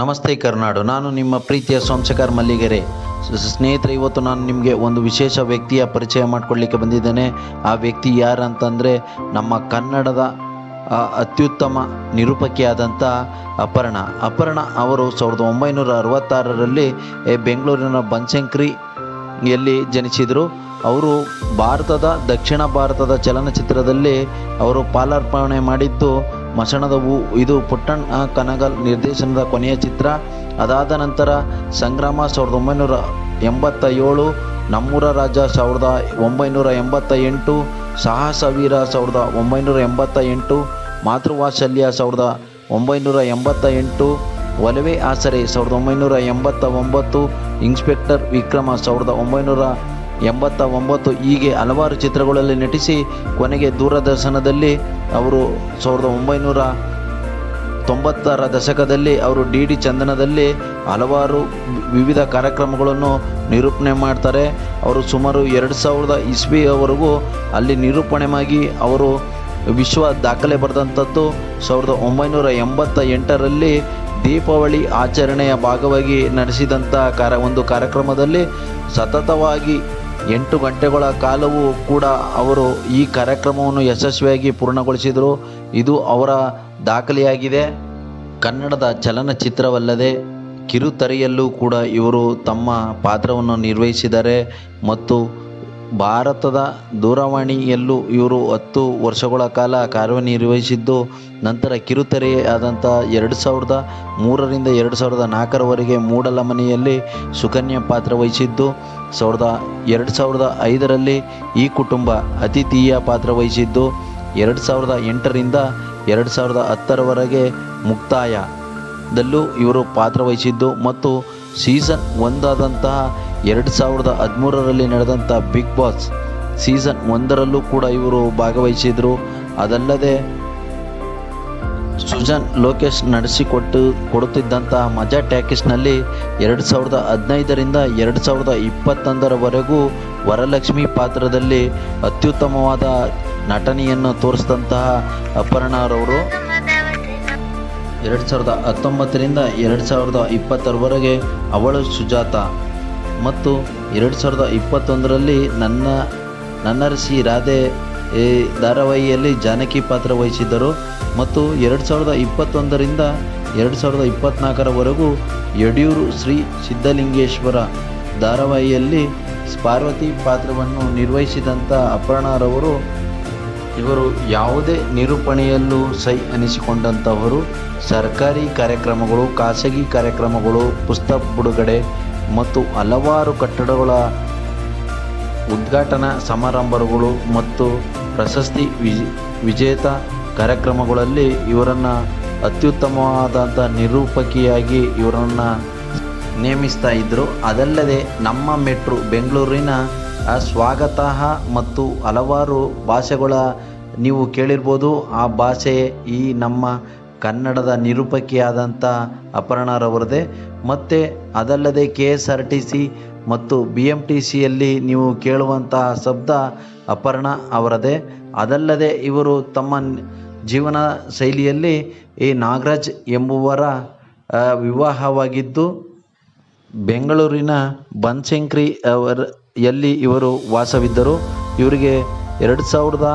ನಮಸ್ತೆ ಕರ್ನಾಡು, ನಾನು ನಿಮ್ಮ ಪ್ರೀತಿಯ ಸೋಮಶೇಖರ್ ಮಲ್ಲಿಗೆರೆ. ಸ್ನೇಹಿತರೆ, ಇವತ್ತು ನಾನು ನಿಮಗೆ ಒಂದು ವಿಶೇಷ ವ್ಯಕ್ತಿಯ ಪರಿಚಯ ಮಾಡಿಕೊಡ್ಲಿಕ್ಕೆ ಬಂದಿದ್ದೇನೆ. ಆ ವ್ಯಕ್ತಿ ಯಾರು ಅಂತಂದರೆ ನಮ್ಮ ಕನ್ನಡದ ಅತ್ಯುತ್ತಮ ನಿರೂಪಕಿಯಾದಂಥ ಅಪರ್ಣ. ಅಪರ್ಣ ಅವರು ಸಾವಿರದ ಒಂಬೈನೂರ ಅರವತ್ತಾರರಲ್ಲಿ ಬೆಂಗಳೂರಿನ ಬನಶಂಕರಿ ಜನಿಸಿದರು. ಅವರು ಭಾರತದ, ದಕ್ಷಿಣ ಭಾರತದ ಚಲನಚಿತ್ರದಲ್ಲಿ ಅವರು ಪಾಲಾರ್ಪಣೆ ಮಾಡಿದ್ದು ಮಸಣದ ಹೂ ಇದು ಪುಟ್ಟಣ್ಣ ಕನಗಲ್ ನಿರ್ದೇಶನದ ಕೊನೆಯ ಚಿತ್ರ. ಅದಾದ ನಂತರ ಸಂಗ್ರಾಮ ಸಾವಿರದ ಒಂಬೈನೂರ ಎಂಬತ್ತ ಏಳು ನಮ್ಮೂರ ರಾಜ ಸಾವಿರದ ಒಂಬೈನೂರ ಎಂಬತ್ತ ಎಂಟು ಸಾಹಸ ವೀರ ಸಾವಿರದ ಒಂಬೈನೂರ ಎಂಬತ್ತ ಎಂಟು ಮಾತೃವಾತ್ಸಲ್ಯ ಸಾವಿರದ ಒಂಬೈನೂರ ಎಂಬತ್ತ ಎಂಟು ಒಲವೇ ಆಸರೆ ಸಾವಿರದ ಒಂಬೈನೂರ ಎಂಬತ್ತ ಒಂಬತ್ತು ಇನ್ಸ್ಪೆಕ್ಟರ್ ವಿಕ್ರಮ ಸಾವಿರದ ಒಂಬೈನೂರ ಎಂಬತ್ತ ಒಂಬತ್ತು ಹೀಗೆ ಹಲವಾರು ಚಿತ್ರಗಳಲ್ಲಿ ನಟಿಸಿ ಕೊನೆಗೆ ದೂರದರ್ಶನದಲ್ಲಿ ಅವರು ಸಾವಿರದ ಒಂಬೈನೂರ ತೊಂಬತ್ತರ ದಶಕದಲ್ಲಿ ಅವರು ಡಿ ಡಿ ಚಂದನದಲ್ಲಿ ಹಲವಾರು ವಿವಿಧ ಕಾರ್ಯಕ್ರಮಗಳನ್ನು ನಿರೂಪಣೆ ಮಾಡ್ತಾರೆ. ಅವರು ಸುಮಾರು ಎರಡು ಸಾವಿರದ ಇಸ್ವಿಯವರೆಗೂ ಅಲ್ಲಿ ನಿರೂಪಣೆ ಮಾಡಿ ಅವರು ವಿಶ್ವ ದಾಖಲೆ ಬರೆದಂಥದ್ದು. ಸಾವಿರದ ಒಂಬೈನೂರ ಎಂಬತ್ತ ಎಂಟರಲ್ಲಿ ದೀಪಾವಳಿ ಆಚರಣೆಯ ಭಾಗವಾಗಿ ನಡೆಸಿದಂಥ ಕಾರ, ಒಂದು ಕಾರ್ಯಕ್ರಮದಲ್ಲಿ ಸತತವಾಗಿ ಎಂಟು ಗಂಟೆಗಳ ಕಾಲವೂ ಕೂಡ ಅವರು ಈ ಕಾರ್ಯಕ್ರಮವನ್ನು ಯಶಸ್ವಿಯಾಗಿ ಪೂರ್ಣಗೊಳಿಸಿದರು. ಇದು ಅವರ ದಾಖಲೆಯಾಗಿದೆ. ಕನ್ನಡದ ಚಲನಚಿತ್ರವಲ್ಲದೆ ಕಿರುತೆರೆಯಲ್ಲೂ ಕೂಡ ಇವರು ತಮ್ಮ ಪಾತ್ರವನ್ನು ನಿರ್ವಹಿಸಿದ್ದಾರೆ ಮತ್ತು ಭಾರತದ ದೂರವಾಣಿಯಲ್ಲೂ ಇವರು ಹತ್ತು ವರ್ಷಗಳ ಕಾಲ ಕಾರ್ಯನಿರ್ವಹಿಸಿದ್ದು, ನಂತರ ಕಿರುತೆರೆಯಾದಂಥ ಎರಡು ಸಾವಿರದ ಮೂರರಿಂದ ಎರಡು ಸಾವಿರದ ನಾಲ್ಕರವರೆಗೆ ಮೂಡಲ ಮನೆಯಲ್ಲಿ ಸುಕನ್ಯಾ ಪಾತ್ರ ವಹಿಸಿದ್ದು. ಸಾವಿರದ ಎರಡು ಸಾವಿರದ ಐದರಲ್ಲಿ ಈ ಕುಟುಂಬ ಅತಿಥಿಯ ಪಾತ್ರ ವಹಿಸಿದ್ದು ಎರಡು ಸಾವಿರದ ಎಂಟರಿಂದ ಎರಡು ಸಾವಿರದ ಹತ್ತರವರೆಗೆ ಮುಕ್ತಾಯದಲ್ಲೂ ಇವರು ಪಾತ್ರ ವಹಿಸಿದ್ದು ಮತ್ತು ಸೀಸನ್ ಒಂದಾದಂತಹ ಎರಡು ಸಾವಿರದ ಹದಿಮೂರರಲ್ಲಿ ನಡೆದಂಥ ಬಿಗ್ ಬಾಸ್ ಸೀಸನ್ ಒಂದರಲ್ಲೂ ಕೂಡ ಇವರು ಭಾಗವಹಿಸಿದರು. ಅದಲ್ಲದೆ ಸುಜನ್ ಲೋಕೇಶ್ ನಡೆಸಿಕೊಟ್ಟು ಕೊಡುತ್ತಿದ್ದಂತಹ ಮಜಾ ಟ್ಯಾಕಿಸ್ನಲ್ಲಿ ಎರಡು ಸಾವಿರದ ಹದಿನೈದರಿಂದ ಎರಡು ಸಾವಿರದ ಇಪ್ಪತ್ತೊಂದರವರೆಗೂ ವರಲಕ್ಷ್ಮಿ ಪಾತ್ರದಲ್ಲಿ ಅತ್ಯುತ್ತಮವಾದ ನಟನೆಯನ್ನು ತೋರಿಸಿದಂತಹ ಅಪರ್ಣರವರು ಎರಡು ಸಾವಿರದ ಹತ್ತೊಂಬತ್ತರಿಂದ ಎರಡು ಸಾವಿರದ ಇಪ್ಪತ್ತರವರೆಗೆ ಅವಳು ಸುಜಾತ. ಮತ್ತು ಎರಡು ಸಾವಿರದ ಇಪ್ಪತ್ತೊಂದರಲ್ಲಿ ನನ್ನ, ನನ್ನರಸಿ ರಾಧೆ ಧಾರಾವಾಹಿಯಲ್ಲಿ ಜಾನಕಿ ಪಾತ್ರ ವಹಿಸಿದ್ದರು. ಮತ್ತು ಎರಡು ಸಾವಿರದ ಇಪ್ಪತ್ತೊಂದರಿಂದ ಎರಡು ಸಾವಿರದ ಇಪ್ಪತ್ತ್ನಾಲ್ಕರವರೆಗೂ ಯಡಿಯೂರು ಶ್ರೀ ಸಿದ್ಧಲಿಂಗೇಶ್ವರ ಧಾರಾವಾಹಿಯಲ್ಲಿ ಪಾರ್ವತಿ ಪಾತ್ರವನ್ನು ನಿರ್ವಹಿಸಿದಂಥ ಅಪರ್ಣರವರು ಇವರು ಯಾವುದೇ ನಿರೂಪಣೆಯಲ್ಲೂ ಸೈ ಅನಿಸಿಕೊಂಡಂಥವರು. ಸರ್ಕಾರಿ ಕಾರ್ಯಕ್ರಮಗಳು, ಖಾಸಗಿ ಕಾರ್ಯಕ್ರಮಗಳು, ಪುಸ್ತಕ ಬಿಡುಗಡೆ ಮತ್ತು ಹಲವಾರು ಕಟ್ಟಡಗಳ ಉದ್ಘಾಟನಾ ಸಮಾರಂಭಗಳು ಮತ್ತು ಪ್ರಶಸ್ತಿ ವಿಜ್, ವಿಜೇತ ಕಾರ್ಯಕ್ರಮಗಳಲ್ಲಿ ಇವರನ್ನು ಅತ್ಯುತ್ತಮವಾದಂಥ ನಿರೂಪಕಿಯಾಗಿ ಇವರನ್ನು ನೇಮಿಸ್ತಾ ಇದ್ದರು ಅದಲ್ಲದೆ ನಮ್ಮ ಮೆಟ್ರೋ ಬೆಂಗಳೂರಿನ ಸ್ವಾಗತ ಮತ್ತು ಹಲವಾರು ಭಾಷೆಗಳ ನೀವು ಕೇಳಿರ್ಬೋದು. ಆ ಭಾಷೆ ಈ ನಮ್ಮ ಕನ್ನಡದ ನಿರೂಪಕಿಯಾದಂಥ ಅಪರ್ಣರವರದೇ. ಮತ್ತು ಅದಲ್ಲದೆ K S R T C ಮತ್ತು ಬಿ ಎಂ ಟಿ ಸಿಯಲ್ಲಿ ನೀವು ಕೇಳುವಂತಹ ಶಬ್ದ ಅಪರ್ಣ ಅವರದೇ. ಅದಲ್ಲದೆ ಇವರು ತಮ್ಮ ಜೀವನ ಶೈಲಿಯಲ್ಲಿ ಈ ನಾಗರಾಜ್ ಎಂಬುವರ ವಿವಾಹವಾಗಿದ್ದು, ಬೆಂಗಳೂರಿನ ಬನಶಂಕರಿ ಅವರ ಯಲ್ಲಿ ಇವರು ವಾಸವಿದ್ದರು. ಇವರಿಗೆ ಎರಡು ಸಾವಿರದ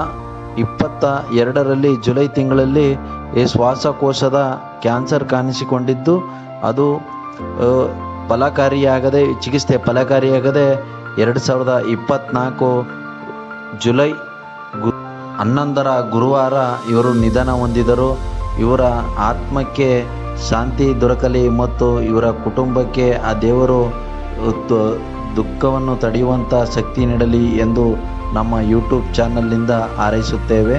ಇಪ್ಪತ್ತ ಎರಡರಲ್ಲಿ ಜುಲೈ ತಿಂಗಳಲ್ಲಿ ಈ ಶ್ವಾಸಕೋಶದ ಕ್ಯಾನ್ಸರ್ ಕಾಣಿಸಿಕೊಂಡಿದ್ದು, ಅದು ಫಲಕಾರಿಯಾಗದೆ, ಚಿಕಿತ್ಸೆ ಫಲಕಾರಿಯಾಗದೆ ಎರಡು ಸಾವಿರದ ಇಪ್ಪತ್ತ್ನಾಲ್ಕು ಜುಲೈ ಗು ಹನ್ನೊಂದರ ಗುರುವಾರ ಇವರು ನಿಧನ ಹೊಂದಿದರು. ಇವರ ಆತ್ಮಕ್ಕೆ ಶಾಂತಿ ದೊರಕಲಿ ಮತ್ತು ಇವರ ಕುಟುಂಬಕ್ಕೆ ಆ ದೇವರು ದುಃಖವನ್ನು ತಡೆಯುವಂಥ ಶಕ್ತಿ ನೀಡಲಿ ಎಂದು ನಮ್ಮ ಯೂಟ್ಯೂಬ್ ಚಾನಲ್ನಿಂದ ಹಾರೈಸುತ್ತೇವೆ.